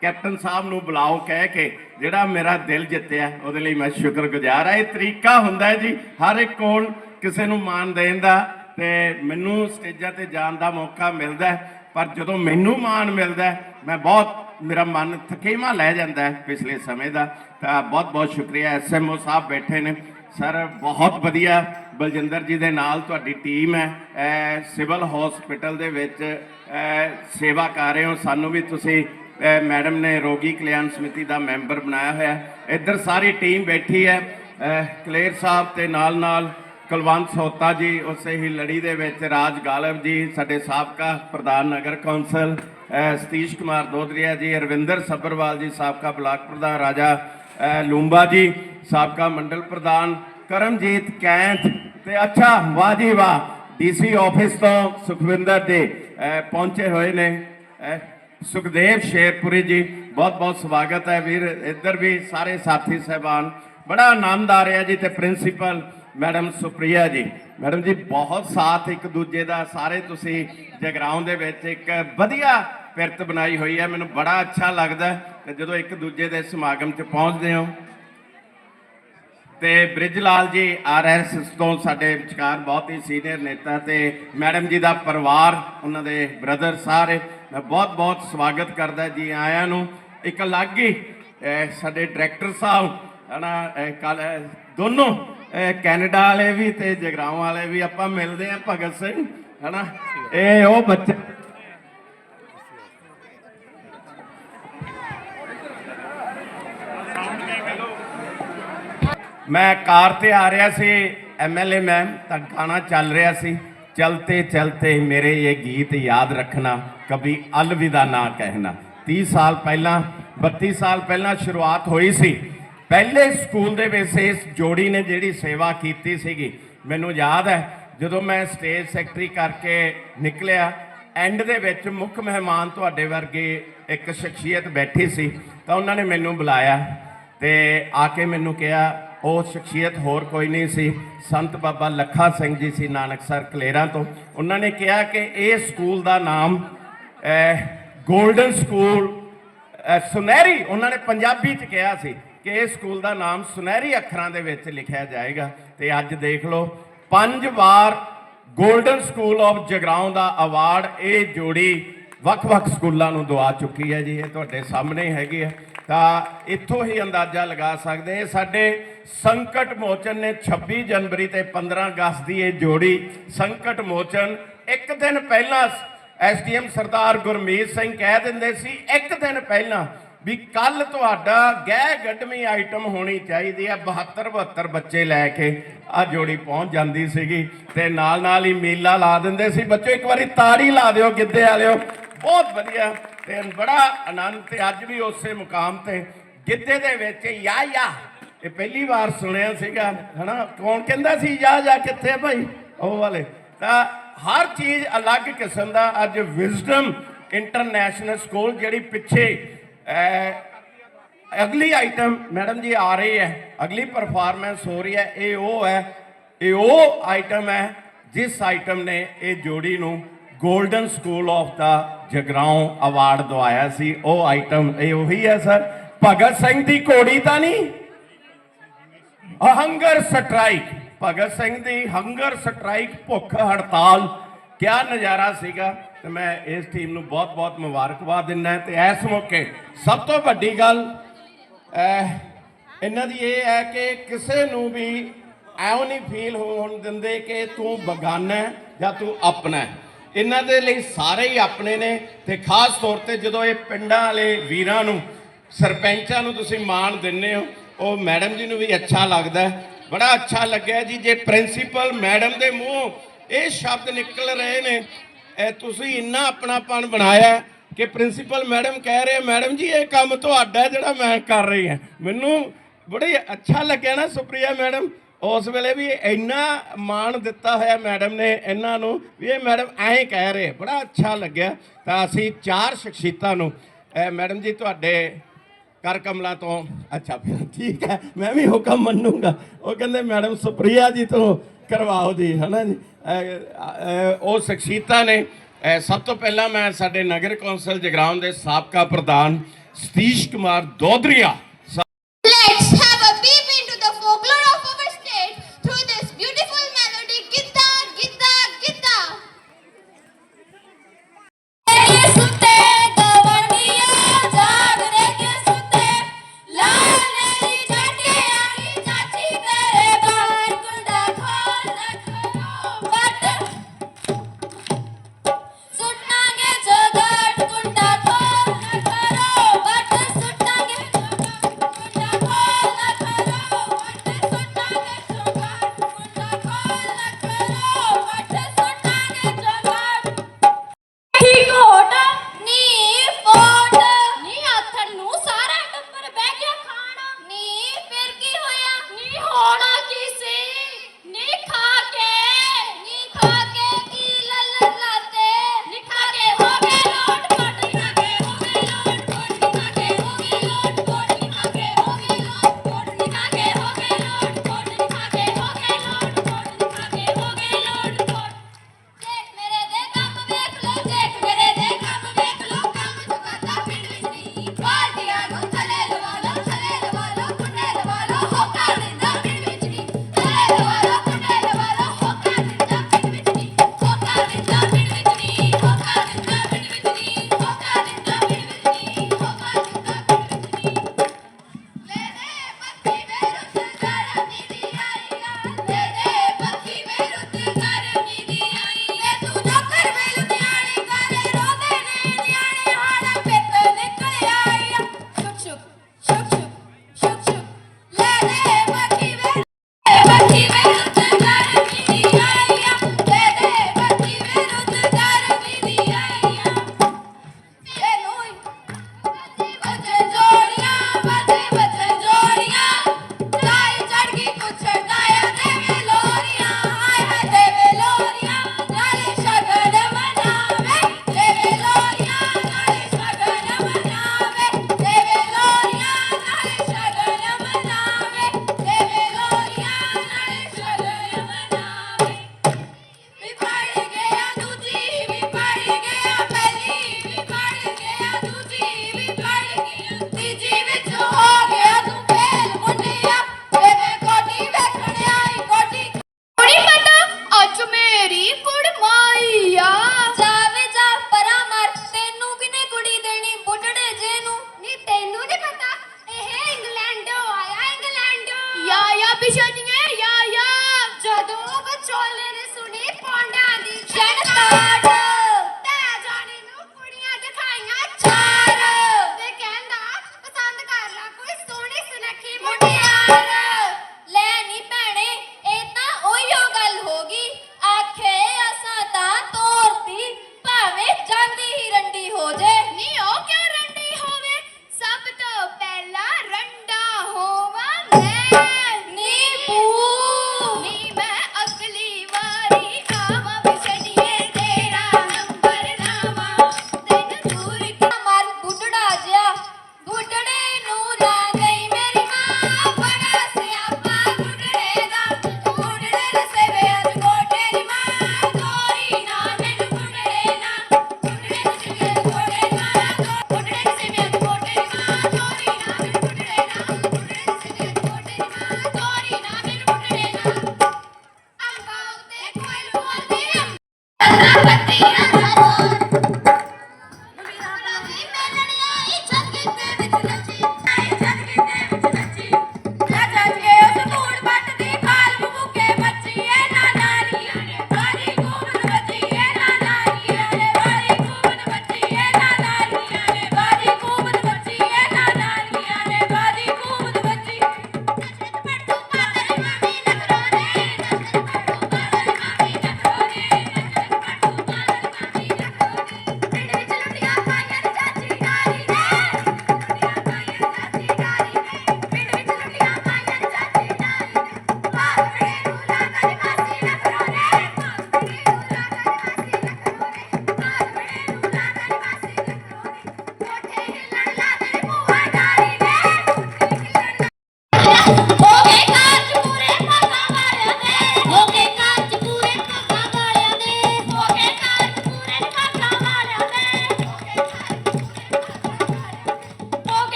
ਕੈਪਟਨ ਸਾਹਿਬ ਨੂੰ ਬੁਲਾਓ ਕਹਿ ਕੇ, ਜਿਹੜਾ ਮੇਰਾ ਦਿਲ ਜਿੱਤਿਆ, ਉਹਦੇ ਲਈ ਮੈਂ ਸ਼ੁਕਰਗੁਜ਼ਾਰ ਹਾਂ। ਇਹ ਤਰੀਕਾ ਹੁੰਦਾ ਜੀ, ਹਰ ਇੱਕ ਕੋਲ ਕਿਸੇ ਨੂੰ ਮਾਣ ਦੇਣ ਦਾ ਤੇ ਮੈਨੂੰ ਸਟੇਜਾਂ ਤੇ ਜਾਣ ਦਾ ਮੌਕਾ ਮਿਲਦਾ ਪਰ ਜਦੋਂ ਮੈਨੂੰ ਮਾਣ ਮਿਲਦਾ ਮੈਂ ਬਹੁਤ, ਮੇਰਾ ਮਨ ਥਕੇਵਾਂ ਲੈ ਜਾਂਦਾ ਪਿਛਲੇ ਸਮੇਂ ਦਾ। ਤਾਂ ਬਹੁਤ ਬਹੁਤ ਸ਼ੁਕਰੀਆ। ਐਸਐਮਓ ਸਾਹਿਬ ਬੈਠੇ ਨੇ। ਸਰ, ਬਹੁਤ ਵਧੀਆ। ਬਲਜਿੰਦਰ ਜੀ ਦੇ ਨਾਲ ਤੁਹਾਡੀ ਟੀਮ ਹੈ। ਸਿਵਲ ਹਸਪੀਟਲ ਦੇ ਵਿੱਚ ਸੇਵਾ ਕਰ ਰਹੇ ਹੋ। ਸਾਨੂੰ ਵੀ ਤੁਸੀਂ ਮੈਡਮ ਨੇ ਰੋਗੀ ਕਲਿਆਣ ਸਮਿਤੀ ਦਾ ਮੈਂਬਰ ਬਣਾਇਆ ਹੋਇਆ। ਇੱਧਰ ਸਾਰੀ ਟੀਮ ਬੈਠੀ ਹੈ। ਅਹ ਕਲੇਰ ਸਾਹਿਬ ਤੇ ਨਾਲ ਨਾਲ ਕੁਲਵੰਤ ਸੋਤਾ ਜੀ, ਉਸੇ ਹੀ ਲੜੀ ਦੇ ਵਿੱਚ ਰਾਜ ਗਾਲਬ ਜੀ, ਸਾਡੇ ਸਾਬਕਾ ਪ੍ਰਧਾਨ ਨਗਰ ਕੌਂਸਲ ਸਤੀਸ਼ ਕੁਮਾਰ ਦੋਦਰੀਆ ਜੀ, ਰਵਿੰਦਰ ਸੱਭਰਵਾਲ ਜੀ, ਸਾਬਕਾ ਬਲਾਕ ਪ੍ਰਧਾਨ ਰਾਜਾ ਲੂੰਬਾ ਜੀ, ਸਾਬਕਾ ਮੰਡਲ ਪ੍ਰਧਾਨ ਕਰਮਜੀਤ ਕੈਂਥ ਤੇ ਅੱਛਾ, ਵਾਹ ਜੀ ਵਾਹ, ਡੀਸੀ ਆਫਿਸ ਤੋਂ ਸੁਖਵਿੰਦਰ ਦੇ ਪਹੁੰਚੇ ਹੋਏ ਨੇ ਸੁਖਦੇਵ ਸ਼ੇਰਪੁਰੀ ਜੀ, ਬਹੁਤ ਬਹੁਤ ਸਵਾਗਤ ਹੈ ਵੀਰ, ਇੱਧਰ ਵੀ ਸਾਰੇ ਸਾਥੀ ਸਹਿਬਾਨ, ਬੜਾ ਆਨੰਦ ਆ ਰਿਹਾ ਜੀ ਤੇ ਪ੍ਰਿੰਸੀਪਲ ਮੈਡਮ ਸੁਪ੍ਰਿਆ ਜੀ। ਮੈਡਮ ਜੀ, ਬਹੁਤ ਸਾਥ ਇੱਕ ਦੂਜੇ ਦਾ। ਸਾਰੇ ਤੁਸੀਂ ਜਗਰਾਉਂ ਦੇ ਵਿੱਚ ਇੱਕ ਵਧੀਆ ਪਿਰਤ ਬਣਾਈ ਹੋਈ ਹੈ। ਮੈਨੂੰ ਬੜਾ ਅੱਛਾ ਲੱਗਦਾ ਤੇ ਜਦੋਂ ਇੱਕ ਦੂਜੇ ਦੇ ਸਮਾਗਮ 'ਚ ਪਹੁੰਚਦੇ ਹੋ। ਤੇ ਬ੍ਰਿਜ ਲਾਲ ਜੀ ਆਰਐਸਐਸ ਤੋਂ ਸਾਡੇ ਵਿਚਕਾਰ ਬਹੁਤ ਹੀ ਸੀਨੀਅਰ ਨੇਤਾ ਤੇ ਮੈਡਮ ਜੀ ਦਾ ਪਰਿਵਾਰ, ਉਹਨਾਂ ਦੇ ਬ੍ਰਦਰ ਸਾਰੇ, ਮੈਂ ਬਹੁਤ ਬਹੁਤ ਸਵਾਗਤ ਕਰਦਾ ਜੀ ਆਇਆਂ ਨੂੰ। ਇੱਕ ਅਲੱਗ ਹੀ ਸਾਡੇ ਡਾਇਰੈਕਟਰ ਸਾਹਿਬ, ਹਨਾ ਕੱਲ ਦੋਨੋਂ ਕੈਨੇਡਾ ਵਾਲੇ ਵੀ ਤੇ ਜਗਰਾਉਂ ਵਾਲੇ ਵੀ ਆਪਾਂ ਮਿਲਦੇ ਆ ਭਗਤ ਸਿੰਘ, ਹਨਾ? ਇਹ ਉਹ ਬੱਚੇ ਮੈਂ ਕਾਰ ਤੇ ਆ ਰਿਹਾ ਸੀ ਐਮਐਲਏ ਮੈਮ ਤਾਂ ਗਾਣਾ ਚੱਲ ਰਿਹਾ ਸੀ। ਚਲਤੇ ਚਲਤੇ ਮੇਰੇ ਇਹ ਗੀਤ ਯਾਦ ਰੱਖਣਾ ਕभी ਅਲਵਿਦਾ ਨਾ ਕਹਿਣਾ। 30 ਸਾਲ ਪਹਿਲਾਂ 32 ਸਾਲ ਪਹਿਲਾਂ ਸ਼ੁਰੂਆਤ ਹੋਈ ਸੀ। ਪਹਿਲੇ ਸਕੂਲ ਦੇ ਵਿੱਚ ਇਸ ਜੋੜੀ ਨੇ ਜਿਹੜੀ ਸੇਵਾ ਕੀਤੀ ਸੀਗੀ, ਮੈਨੂੰ ਯਾਦ ਹੈ, ਜਦੋਂ ਮੈਂ ਸਟੇਜ ਸੈਕਟਰੀ ਕਰਕੇ ਨਿਕਲਿਆ ਐਂਡ ਦੇ ਵਿੱਚ ਮੁੱਖ ਮਹਿਮਾਨ ਤੁਹਾਡੇ ਵਰਗੇ ਇੱਕ ਸ਼ਖਸੀਅਤ ਬੈਠੀ ਸੀ, ਤਾਂ ਉਹਨਾਂ ਨੇ ਮੈਨੂੰ ਬੁਲਾਇਆ ਤੇ ਆ ਕੇ ਮੈਨੂੰ ਕਿਹਾ, ਉਹ ਸ਼ਖਸੀਅਤ ਹੋਰ ਕੋਈ ਨਹੀਂ ਸੀ, ਸੰਤ ਬਾਬਾ ਲੱਖਾ ਸਿੰਘ ਜੀ ਸੀ ਨਾਨਕਸਰ ਕਲੇਰਾਂ ਤੋਂ। ਉਹਨਾਂ ਨੇ ਕਿਹਾ ਕਿ ਇਹ ਸਕੂਲ ਦਾ ਨਾਮ ਗੋਲਡਨ ਸਕੂਲ ਸੁਨਹਿਰੀ, ਉਹਨਾਂ ਨੇ ਪੰਜਾਬੀ ਚ ਕਿਹਾ ਸੀ। ਕਿ ਇਹ ਸਕੂਲ ਦਾ ਨਾਮ ਸੁਨਹਿਰੀ ਅੱਖਰਾਂ ਦੇ ਵਿੱਚ ਲਿਖਿਆ ਜਾਏਗਾ। ਤੇ ਅੱਜ ਦੇਖ ਲਓ, ਪੰਜ ਵਾਰ 골ਡਨ ਸਕੂਲ ਆਫ ਜਗਰਾਉਂ ਦਾ ਅਵਾਰਡ ਇਹ ਜੋੜੀ ਵੱਖ-ਵੱਖ ਸਕੂਲਾਂ ਨੂੰ ਦਵਾ ਚੁੱਕੀ ਹੈ ਜੀ, ਇਹ ਤੁਹਾਡੇ ਸਾਹਮਣੇ ਹੀ ਹੈਗੀ ਹੈ। ਤਾਂ ਇੱਥੋਂ ਹੀ ਅੰਦਾਜ਼ਾ ਲਗਾ ਸਕਦੇ ਇਹ ਸਾਡੇ ਸੰਕਟ ਮੋਚਨ ਨੇ 26 ਜਨਵਰੀ ਤੇ 15 ਅਗਸਤ ਦੀ ਇਹ ਜੋੜੀ ਸੰਕਟ ਮੋਚਨ ਇੱਕ ਦਿਨ ਪਹਿਲਾਂ ਐਸਡੀਐਮ ਸਰਦਾਰ ਗੁਰਮੀਤ ਸਿੰਘ ਕਹਿ ਦਿੰਦੇ ਸੀ, ਇੱਕ ਦਿਨ ਪਹਿਲਾਂ ਵੀ ਕੱਲ ਤੁਹਾਡਾ ਗਹਿ ਗੱਡਵੀਂ ਆਈਟਮ ਹੋਣੀ ਚਾਹੀਦੀ ਹੈ। 72 72 ਬੱਚੇ ਲੈ ਕੇ ਆ ਜੋੜੀ ਪਹੁੰਚ ਜਾਂਦੀ ਸੀਗੀ ਤੇ ਨਾਲ ਨਾਲ ਹੀ ਮੇਲਾ ਲਾ ਦਿੰਦੇ ਸੀ। ਬੱਚੋ, ਇੱਕ ਵਾਰੀ ਤਾੜੀ ਲਾ ਦਿਓ, ਗਿੱਧੇ ਵਾਲਿਓ। ਬਹੁਤ ਵਧੀਆ ਤੇ ਬੜਾ ਆਨੰਦ ਤੇ ਅੱਜ ਵੀ ਉਸੇ ਮੁਕਾਮ ਤੇ ਗਿੱਧੇ ਦੇ ਵਿੱਚ ਯਾ ਯਾ। ਇਹ ਪਹਿਲੀ ਵਾਰ ਸੁਣਿਆ ਸੀਗਾ, ਹਨਾ? ਕੌਣ ਕਹਿੰਦਾ ਸੀ, ਯਾ ਯਾ ਕਿੱਥੇ ਭਾਈ? ਉਹ ਵਾਲੇ। ਤਾਂ ਹਰ ਚੀਜ਼ ਅਲੱਗ ਕਿਸਮ ਦਾ। ਅੱਜ ਵਿਜ਼ਡਮ ਇੰਟਰਨੈਸ਼ਨਲ ਸਕੂਲ ਜਿਹੜੀ ਪਿੱਛੇ ਅਗਲੀ ਆਈਟਮ ਮੈਡਮ ਜੀ ਆ ਰਹੀ ਹੈ, ਅਗਲੀ ਪਰਫਾਰਮੈਂਸ ਹੋ ਰਹੀ ਹੈ, ਇਹ ਉਹ ਹੈ, ਇਹ ਉਹ ਆਈਟਮ ਹੈ ਜਿਸ ਆਈਟਮ ਨੇ ਇਹ ਜੋੜੀ ਨੂੰ ਗੋਲਡਨ ਸਕੂਲ ਆਫ ਦਾ ਜਗਰਾਉਂ ਅਵਾਰਡ ਦਵਾਇਆ ਸੀ, ਉਹ ਆਈਟਮ ਇਹ ਉਹੀ ਹੈ ਸਰ, ਭਗਤ ਸਿੰਘ ਦੀ ਘੋੜੀ ਤਾਂ ਨਹੀਂ? ਹੰਗਰ ਸਟ੍ਰਾਈਕ ਭਗਤ ਸਿੰਘ ਦੀ ਹੰਗਰ ਸਟ੍ਰਾਈਕ ਭੁੱਖ ਹੜਤਾਲ, ਕਿਆ ਨਜ਼ਾਰਾ ਸੀਗਾ। ਤੇ ਮੈਂ ਇਸ ਟੀਮ ਨੂੰ ਬਹੁਤ-ਬਹੁਤ ਮੁਬਾਰਕਬਾਦ ਦਿੰਦਾ ਤੇ ਇਸ ਮੌਕੇ ਸਭ ਤੋਂ ਵੱਡੀ ਗੱਲ ਇਹਨਾਂ ਦੀ ਇਹ ਹੈ ਕਿ ਕਿਸੇ ਨੂੰ ਵੀ ਐਉਂ ਨਹੀਂ ਫੀਲ ਹੋਣ ਦਿੰਦੇ ਕਿ ਤੂੰ ਬਗਾਨਾ ਜਾਂ ਤੂੰ ਆਪਣਾ ਇਹਨਾਂ ਦੇ ਲਈ ਸਾਰੇ ਹੀ ਆਪਣੇ ਨੇ ਤੇ ਖਾਸ ਤੌਰ ਤੇ ਜਦੋਂ ਇਹ ਪਿੰਡਾਂ ਵਾਲੇ ਵੀਰਾਂ ਨੂੰ, ਸਰਪੰਚਾਂ ਨੂੰ ਤੁਸੀਂ ਮਾਣ ਦਿੰਦੇ ਹੋ, ਉਹ ਮੈਡਮ ਜੀ ਨੂੰ ਵੀ ਅੱਛਾ ਲੱਗਦਾ ਬੜਾ ਅੱਛਾ ਲੱਗਿਆ ਜੀ, ਜੇ ਪ੍ਰਿੰਸੀਪਲ ਮੈਡਮ ਦੇ ਮੂੰਹ ਇਹ ਸ਼ਬਦ ਨਿਕਲ ਰਹੇ ਨੇ ਇਹ ਤੁਸੀਂ ਇੰਨਾ ਆਪਣਾਪਣ ਬਣਾਇਆ ਕਿ ਪ੍ਰਿੰਸੀਪਲ ਮੈਡਮ ਕਹਿ ਰਹੇ, ਮੈਡਮ ਜੀ, ਇਹ ਕੰਮ ਤੁਹਾਡਾ ਜਿਹੜਾ ਮੈਂ ਕਰ ਰਹੀ ਹਾਂ। ਮੈਨੂੰ ਬੜੀ ਅੱਛਾ ਲੱਗਿਆ ਨਾ ਸੁਪਰੀਆ ਮੈਡਮ। ਉਸ ਵੇਲੇ ਵੀ ਇੰਨਾ ਮਾਣ ਦਿੱਤਾ ਹੋਇਆ ਮੈਡਮ ਨੇ ਇਹਨਾਂ ਨੂੰ ਵੀ ਇਹ ਮੈਡਮ ਐਂ ਕਹਿ ਰਹੇ, ਬੜਾ ਅੱਛਾ ਲੱਗਿਆ। ਤਾਂ ਅਸੀਂ ਚਾਰ ਸ਼ਖਸੀਅਤਾਂ ਨੂੰ ਮੈਡਮ ਜੀ, ਤੁਹਾਡੇ ਕਰ ਕਮਲਾ ਤੋਂ, ਅੱਛਾ ਫਿਰ ਠੀਕ ਹੈ, ਮੈਂ ਵੀ ਹੁਕਮ ਮੰਨੂਗਾ। ਉਹ ਕਹਿੰਦੇ, ਮੈਡਮ, ਸੁਪਰੀਆ ਜੀ ਤੋਂ ਕਰਵਾਓ ਜੀ ਹਨਾ ਜੀ? ਉਹ ਸ਼ਖਸੀਅਤਾਂ ਨੇ ਸਭ ਤੋਂ ਪਹਿਲਾਂ ਮੈਂ ਸਾਡੇ ਨਗਰ ਕੌਂਸਲ ਜਗਰਾਉਂ ਦੇ ਸਾਬਕਾ ਪ੍ਰਧਾਨ ਸਤੀਸ਼ ਕੁਮਾਰ ਦੋਦਰੀਆ